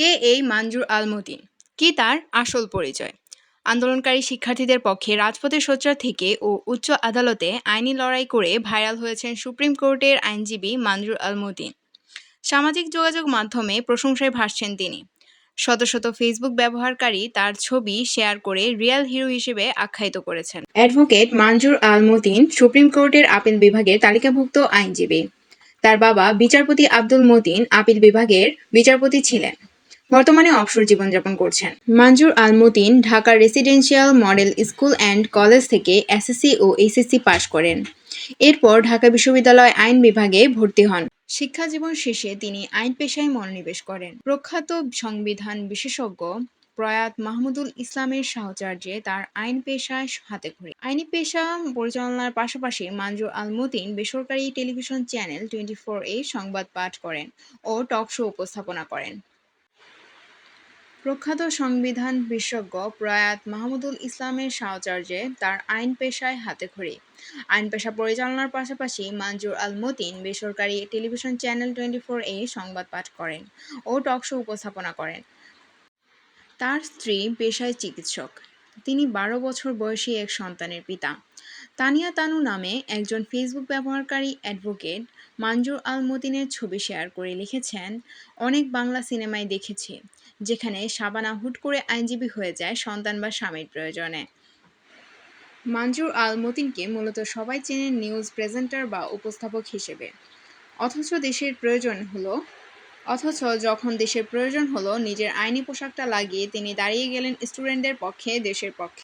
কে এই মানজুর আল মতিন কি তার আসল পরিচয়? আন্দোলনকারী শিক্ষার্থীদের পক্ষে রাজপথে সোচ্চার থেকে ও উচ্চ আদালতে আইনি লড়াই করে ভাইরাল হয়েছেন সুপ্রিম কোর্টের আইনজীবী মানজুর আল মতিন সামাজিক যোগাযোগ মাধ্যমে প্রশংসায় ভাসছেন তিনি। শত শত ফেসবুক ব্যবহারকারী তার ছবি শেয়ার করে রিয়াল হিরো হিসেবে আখ্যায়িত করেছেন। অ্যাডভোকেট মানজুর আল মতিন সুপ্রিম কোর্টের আপিল বিভাগের তালিকাভুক্ত আইনজীবী। তার বাবা বিচারপতি আব্দুল মতিন আপিল বিভাগের বিচারপতি ছিলেন। বর্তমানে অবসর জীবনযাপন করছেন। মঞ্জুর আল মতিন ঢাকার residential model school and college থেকে এসএসসি ও এইচএসসি পাশ করেন। এরপর ঢাকা বিশ্ববিদ্যালয় আইন বিভাগে ভর্তি হন। শিক্ষা জীবন শেষে তিনি আইন পেশায় মনোনিবেশ করেন। প্রখ্যাত সংবিধান বিশেষজ্ঞ প্রয়াত মাহমুদুল ইসলামের সাহচর্যে তার আইন পেশায় হাতে খড়ি আইনি পেশা পরিচালনার পাশাপাশি মানজুর আল মতিন বেসরকারি টেলিভিশন চ্যানেল টোয়েন্টি ফোর এ সংবাদ পাঠ করেন ও টক শো উপস্থাপনা করেন। প্রখ্যাত সংবিধান বিশেষজ্ঞ প্রয়াত মাহমুদুল ইসলামের সাহচর্যে তার আইন পেশায় হাতেখড়ি আইন পেশা পরিচালনার পাশাপাশি মানজুর আল মতিন বেসরকারি টেলিভিশন চ্যানেল টোয়েন্টি ফোর এ সংবাদ পাঠ করেন ও টক শো উপস্থাপনা করেন। তার স্ত্রী পেশায় চিকিৎসক। তিনি বারো বছর বয়সী এক সন্তানের পিতা। তানিয়া তানু নামে একজন ফেসবুক ব্যবহারকারী অ্যাডভোকেট মানজুর আল মতিনের ছবি শেয়ার করে লিখেছেন, অনেক বাংলা সিনেমায় দেখেছি। যেখানে শাবানা হুট করে আইনজীবী হয়ে যায় সন্তান বা স্বামীর প্রয়োজনে। মানজুর আল মতিনকে মূলত সবাই চেনেন নিউজ প্রেজেন্টার বা উপস্থাপক হিসেবে। অথচ দেশের প্রয়োজন হলো, অথচ যখন দেশের প্রয়োজন হলো, নিজের আইনি পোশাকটা লাগিয়ে তিনি দাঁড়িয়ে গেলেন স্টুডেন্টদের পক্ষে, দেশের পক্ষে।